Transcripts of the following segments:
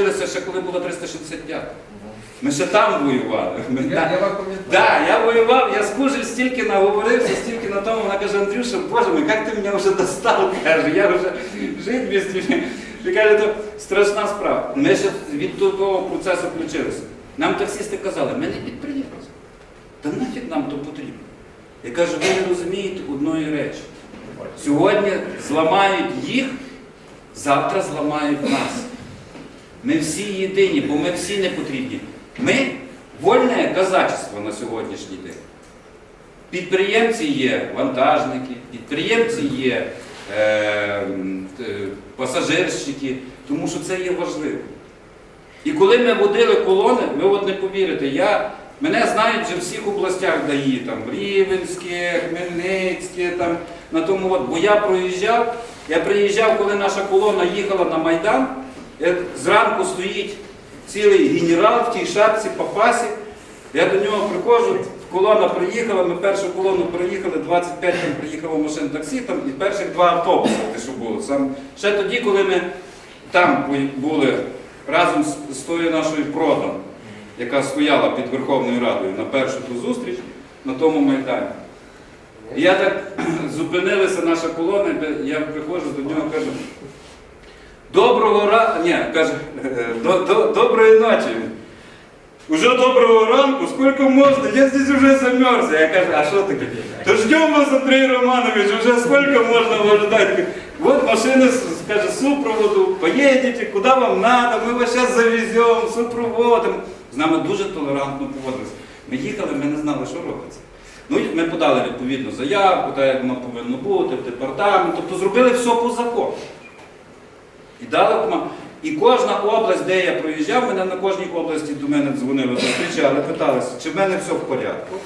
Вчилися ще коли було 365. Ми ще там воювали. Ми Я, вас. Да, я воював, я з Кужель стільки наговорився, стільки на тому, вона каже, Андрюша, боже мой, як ти мене вже достав, каже, я вже жити без тебе. Каже, то страшна справа. Ми ще від того процесу включилися. Нам таксисти казали, ми не підприємці. Та нафіг нам то потрібно. Я кажу, ви не розумієте одної речі. Сьогодні зламають їх, завтра зламають нас. Ми всі єдині, бо ми всі не потрібні. Ми вольне казачество на сьогоднішній день. Підприємці є вантажники, підприємці є е, е, пасажирщики, тому що це є важливо. І коли ми водили колони, ви от не повірите, я, мене знають вже в всіх областях ДАІ, там Рівенське, Хмельницьке, там, на тому от, бо я проїжджав, я приїжджав, коли наша колона їхала на Майдан, е, зранку стоїть цілий генерал в тій шапці, папасі, я до нього приходжу, колона приїхала, ми першу колону проїхали, 25 там приїхало машин таксі, там, і перших два автобуси, що було. Сам, ще тоді, коли ми там були разом з, з тою нашою продом, яка стояла під Верховною Радою на першу ту зустріч на тому майдані. І я так зупинилася наша колона, я приходжу до нього кажу, доброго ранку, ні, каже, «Е, «До- до- доброї ночі. Уже доброго ранку, сколько можно? Я здесь уже замерз. Я кажу, а что ты? То ждем вас, Андрей Романович, уже сколько можно вас ждать? Вот машины, с- скажет, супроводу, поедете, куда вам надо, мы вас сейчас завезем, супроводом. З нами дуже толерантно поводилися. Ми їхали, ми не знали, що робиться. Ну, і ми подали відповідну заявку, так як воно повинно бути, в департамент, тобто зробили все по закону. І дали. І кожна область, де я проїжджав, мене на кожній області до мене дзвонили, зустрічали, питалися, чи в мене все в порядку.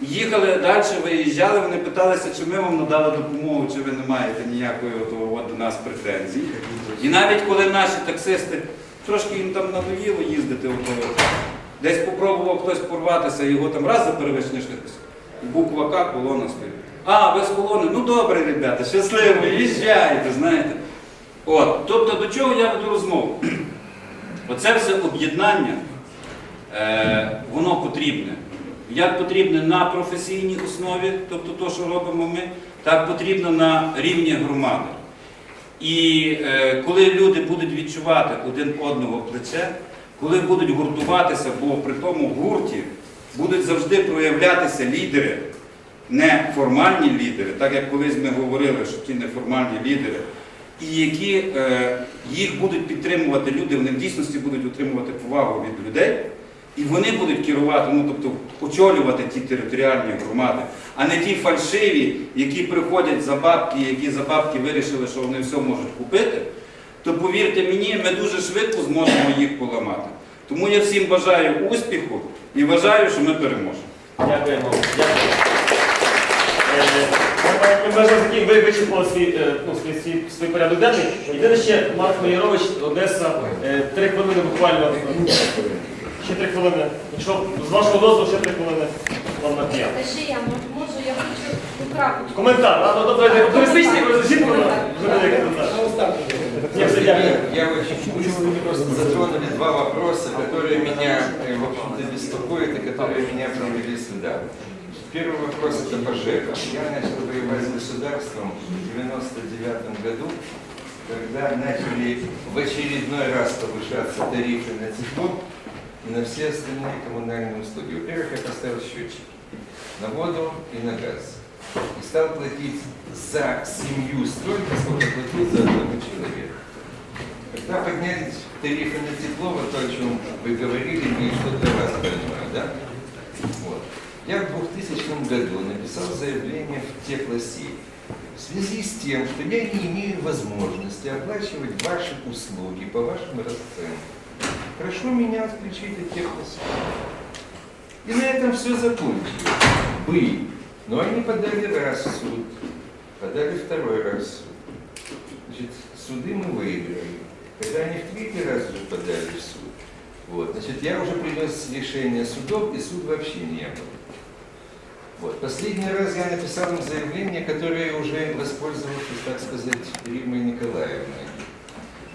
Їхали далі, виїжджали, вони питалися, чи ми вам надали допомогу, чи ви не маєте ніякої от, от, до нас претензій. І навіть коли наші таксисти, трошки їм там надоїло їздити, десь попробував хтось порватися, його там раз за перевищення швидкості. Буква К, колона стоїть. А, ви з колони, ну добре, ребята, щасливо, їжджайте, знаєте. От, тобто до чого я веду розмову? Оце все об'єднання, е, воно потрібне. Як потрібне на професійній основі, тобто то, що робимо ми, так потрібно на рівні громади. І е, коли люди будуть відчувати один одного плече, коли будуть гуртуватися, бо при тому гурті будуть завжди проявлятися лідери, не формальні лідери, так як колись ми говорили, що ті неформальні лідери, і які е, їх будуть підтримувати люди, вони в дійсності будуть отримувати повагу від людей, і вони будуть керувати, ну тобто очолювати ті територіальні громади, а не ті фальшиві, які приходять за бабки, які за бабки вирішили, що вони все можуть купити, то повірте мені, ми дуже швидко зможемо їх поламати. Тому я всім бажаю успіху і вважаю, що ми переможемо. Дякуємо. Дякую. Е, Ми майже такі ви вичерпали свій, е, ну, свій, свій, свій порядок денний. Єдине ще Марк Маєрович, Одеса, е, три хвилини буквально. Ще три хвилини. Якщо з вашого дозволу, ще три хвилини вам на п'ять. Та ще я мо- можу, я хочу потрапити. Коментар, а, ну, добре, туристичний, жінку вже не коментар. Ні, все, дякую. Я очень вы просто затронули два вопроса, которые меня, э, в общем-то, беспокоят и которые меня привели сюда. Первый вопрос это по ЖЭКам. Я начал воевать с государством в 99 году, когда начали в очередной раз повышаться тарифы на тепло и на все остальные коммунальные услуги. Во-первых, я поставил счетчики на воду и на газ. И стал платить за семью столько, сколько платил за одного человека. Когда подняли тарифы на тепло, вот то, о чем вы говорили, мне что для вас больное, да? Я в 2000 году написал заявление в теплосеть в связи с тем, что я не имею возможности оплачивать ваши услуги по вашим расценкам. Прошу меня отключить от теплосети. И на этом все закончилось. Бы. Но они подали раз в суд, подали второй раз в суд. Значит, суды мы выиграли. Когда они в третий раз уже подали в суд, вот, значит, я уже принес решение судов, и суд вообще не был. Вот. Последний раз я написал им заявление, которое уже воспользовавшись, так сказать, Риммой Николаевной.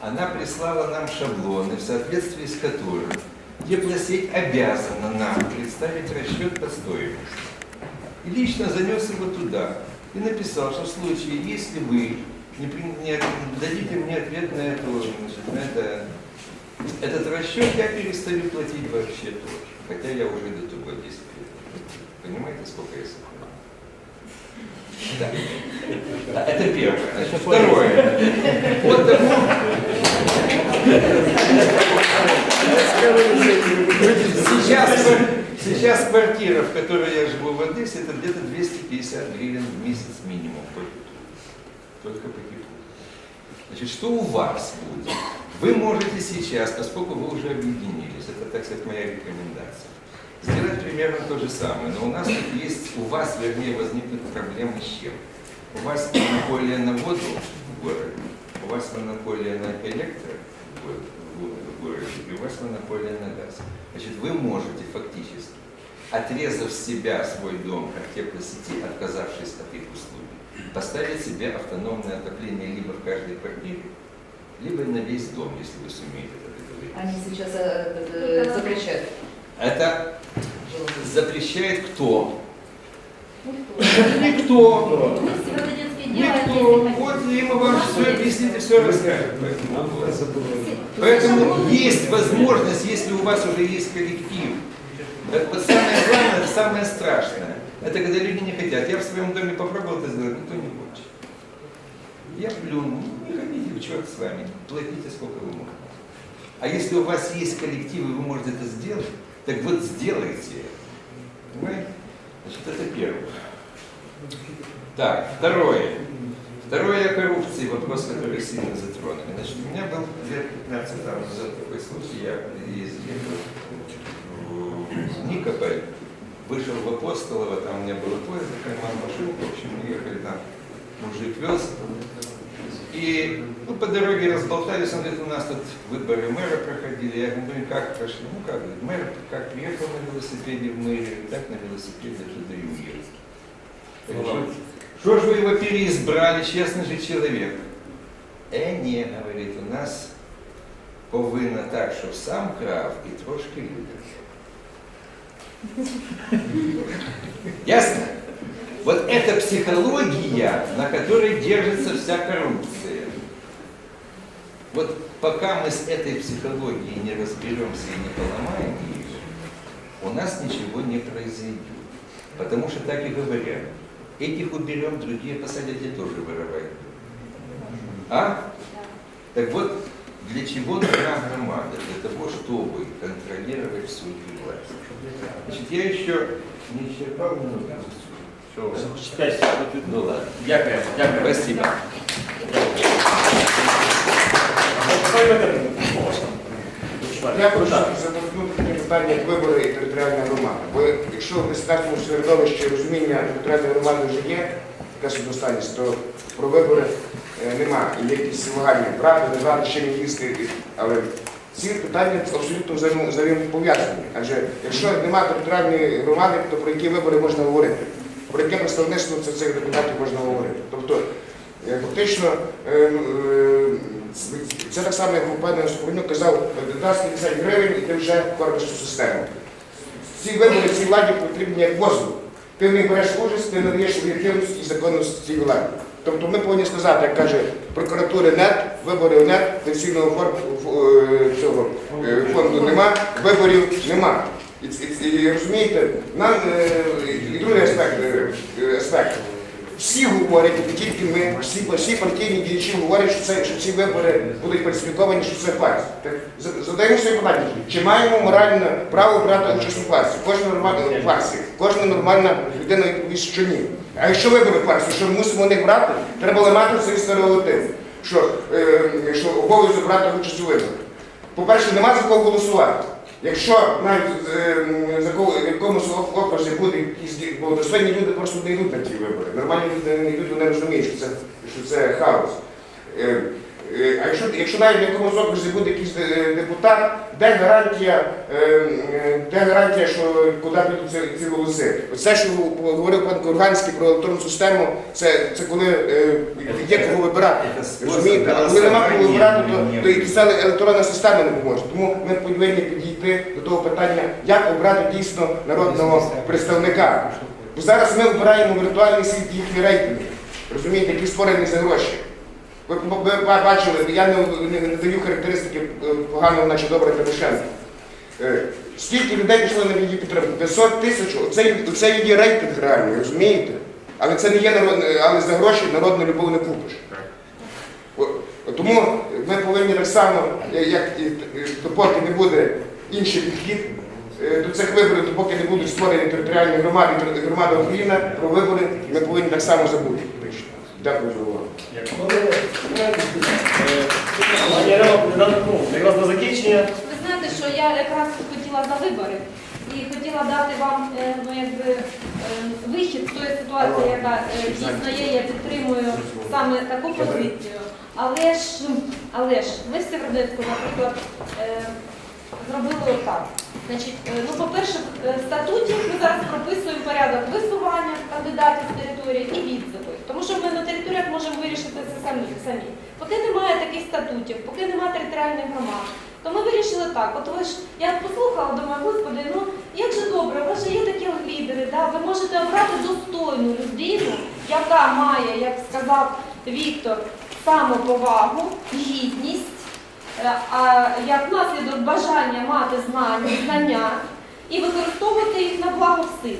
она прислала нам шаблоны, в соответствии с которым теплосеть обязана нам представить расчет по стоимости. И лично занес его туда и написал, что в случае, если вы не, не дадите мне ответ на, эту, значит, на это, этот расчет, я перестаю платить вообще тоже. Хотя я уже до того 10 лет. Понимаете, сколько я сохранил? Да. Да, Это первое. Значит, второе. Вот Сейчас, сейчас квартира, в которой я живу в Одессе, это где-то 250 гривен в месяц минимум кипу. Только по. Значит, что у вас будет? Вы можете сейчас, поскольку вы уже объединились, это, так сказать, моя рекомендация, сделать примерно то же самое. Но у нас тут есть, у вас, вернее, возникнут проблемы с чем? У вас монополия на воду в городе, у вас монополия на электро в го- в городе, и у вас монополия на газ. Значит, вы можете фактически, отрезав себя свой дом от теплосети, отказавшись от их услуги, поставить себе автономное отопление либо в каждой квартире, либо на весь дом, если вы сумеете это договориться. Они сейчас э, э, запрещают. Это запрещает кто? Никто. Никто. Вот им вам все объяснит и все расскажет. Поэтому есть возможность, если у вас уже есть коллектив. Вот самое главное, самое страшное, это когда люди не хотят. Я в своем доме попробовал это сделать, никто не хочет. Я плюнул, «Ну, не хотите, черт с вами, платите сколько вы можете. А если у вас есть коллектив, и вы можете это сделать, так вот сделайте. Понимаете? Значит, это первое. Так, второе. Второе о коррупции, вопрос, который сильно затронули. Значит, у меня был лет 15 там назад такой случай, я в Никополь, вышел в Апостолово, там у меня было поезд, поймал машину, в общем, мы ехали там, мужик вез. И ну, по дороге разболтались, он говорит, у нас тут выборы мэра проходили. Я говорю, ну и как прошли? Ну как, говорит, мэр как приехал на велосипеде в мэрию, так на велосипеде даже до Югерска. Что ж вы его переизбрали, честный же человек? Е, ні, говорит, у нас повинно так, щоб сам крав і трошки люди. Ясно? Вот это психология, на которой держится вся коррупция. Вот пока мы с этой психологией не разберемся и не поломаем ее, у нас ничего не произойдет. Потому что так и говорят. Этих уберем, другие посадят и тоже воровать. А? Так вот, для чего нужна громада? Для того, чтобы контролировать всю эту власть. Значит, я еще не исчерпал минуту. П'ять. Ну ладно. Дякую. Дякую. Спасибо. Я хочу заторкнути питання як вибори і територіальна громада. Бо якщо в государственному середовищі розуміння територіальної громади вже є, така самостійність, то про вибори е, нема. І якісь вагання брати, не брати, не їсти. Але ці питання абсолютно взаємопов'язані. Адже якщо немає територіальної громади, то про які вибори можна говорити? Про яке представництво цих депутатів можна говорити? Тобто Е, Фактично, е, е, це так само, як пан Соколюк казав, дасть 50 гривень і ти вже кормиш цю систему. Ці вибори цій владі потрібні як воздух. Ти в береш участь, ти надаєш об'єктивність і законність цій владі. Тобто ми повинні сказати, як каже прокуратури нет, виборів нет, пенсійного фор- е, е, фонду нема, виборів нема. І, і, і розумієте, нам е, і другий аспект, аспект. Всі говорять, і не тільки ми, всі, всі партійні діячі говорять, що, це, що ці вибори будуть фальсифіковані, що це фарс. Задаємо собі питання, чи маємо моральне право брати участь у фарсі? Кожна нормальна фарсі, кожна нормальна людина відповість, що ні. А якщо вибори фарсі, що ми мусимо них брати, треба ламати цей стереотип, що, е, що обов'язок брати участь у виборах. По-перше, нема за кого голосувати. Якщо навіть е, в якомусь окрузі буде якісь бо достойні люди просто не йдуть на ті вибори. Нормальні люди не йдуть, вони розуміють, що це, що це хаос. Е, Е, А якщо, якщо навіть на якомусь окрузі буде якийсь е, депутат, де гарантія, е, е, де гарантія, що куди підуть ці, ці голоси? Оце, що говорив пан Курганський про електронну систему, це, це коли е, є кого вибирати. Розумієте? А коли нема кого вибирати, то, то і ця електронна система не поможе. Тому ми повинні підійти до того питання, як обрати дійсно народного представника. Бо зараз ми обираємо віртуальний світ їхні рейтинги, розумієте, які створені за гроші. Ви, бачили, я не, даю характеристики е, поганого, наче добре Тимошенко. Е, Скільки людей пішло на її підтримку? 500 тисяч, оце, оце її рейтинг реальний, розумієте? Але це не є народ, але за гроші народну любов не купиш. Тому ми повинні так само, е, як і е, допоки не буде інший підхід е, до цих виборів, допоки не будуть створені територіальні громади, громада Україна про вибори, ми повинні так само забути. Дякую за увагу. Ну, якраз на закінчення. Ви знаєте, що я якраз хотіла за вибори і хотіла дати вам е, ну, якби, е, вихід з тої ситуації, яка е, дійсно є, я підтримую саме таку позицію. Але ж, але ж, ви в Сєвєродонецьку, наприклад, зробили отак. Значить, е, ну, по-перше, е, в статуті ми зараз прописуємо порядок висування кандидатів з території і відзиви. Тому що ми на територіях можемо вирішити це самі. самі. Поки немає таких статутів, поки немає територіальних громад, то ми вирішили так. От ви ж я послухала, думаю, господи, ну як же добре, у вас же є такі лідери, да? ви можете обрати достойну людину, яка має, як сказав Віктор, самоповагу, гідність. Е, а як наслідок бажання мати знання, знання і використовувати їх на благо всіх.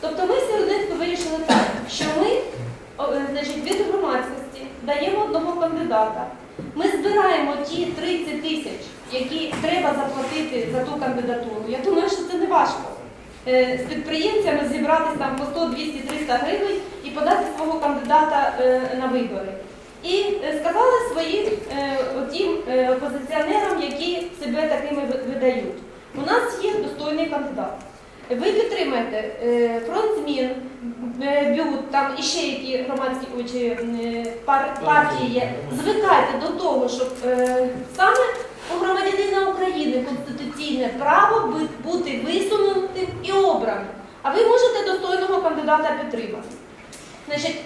Тобто ми сьогодні вирішили так, що ми е, значить, від громадськості даємо одного кандидата. Ми збираємо ті 30 тисяч, які треба заплатити за ту кандидатуру. Я думаю, що це не важко. Е, З підприємцями зібратися там по 100, 200, 300 гривень і подати свого кандидата на вибори. І е, сказали своїм е, отім е, опозиціонерам, які себе такими видають. У нас є достойний кандидат. Ви підтримаєте фронт змін, бют, там і ще які громадські е, партії є. Звикайте до того, щоб саме у громадянина України конституційне право бути висунутим і обраним. А ви можете достойного кандидата підтримати. Значить,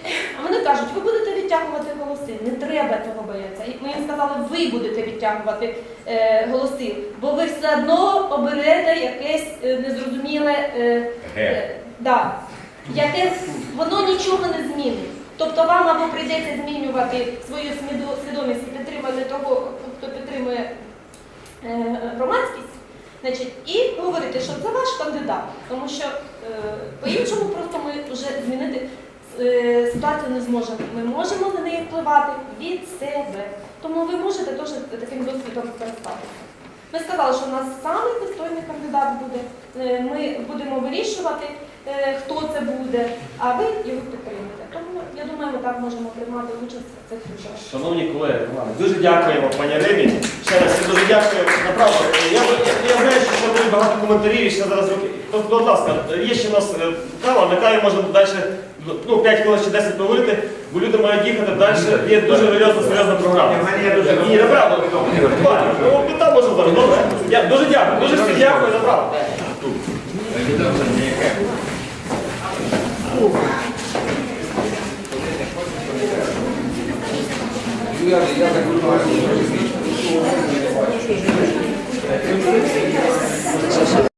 вони кажуть, ви будете відтягувати голоси. Не треба цього боятися. Ми їм сказали, ви будете відтягувати е, голоси, бо ви все одно оберете якесь е, незрозуміле, е, е, да, яке воно нічого не змінить. Тобто вам або прийдеться змінювати свою свідомість і підтримати того, хто підтримує е, громадськість, значить, і говорити, що це ваш кандидат, тому що е, по-іншому просто ми вже змінити ситуацію не зможемо. Ми можемо на неї впливати від себе. Тому ви можете теж таким досвідом скористатися. Ми сказали, що у нас самий достойний кандидат буде. Е, Ми будемо вирішувати, е, хто це буде, а ви його підтримуєте. Тому я думаю, ми так можемо приймати участь в цих виборах. Шановні колеги, дуже дякуємо пані Римі. Ще раз дуже дякую. Направду, я, я, знаю, що буде багато коментарів, і ще зараз. Тобто, будь ласка, є ще у нас е, кава, на каві можемо далі ну, 5 хвилин чи 10 повити, бо люди мають їхати далі. Є дуже серйозна серйозна програма. Ні, неправда. Ну, там можна зараз. Добре? Я дуже дякую, дуже всім дякую за право. Я так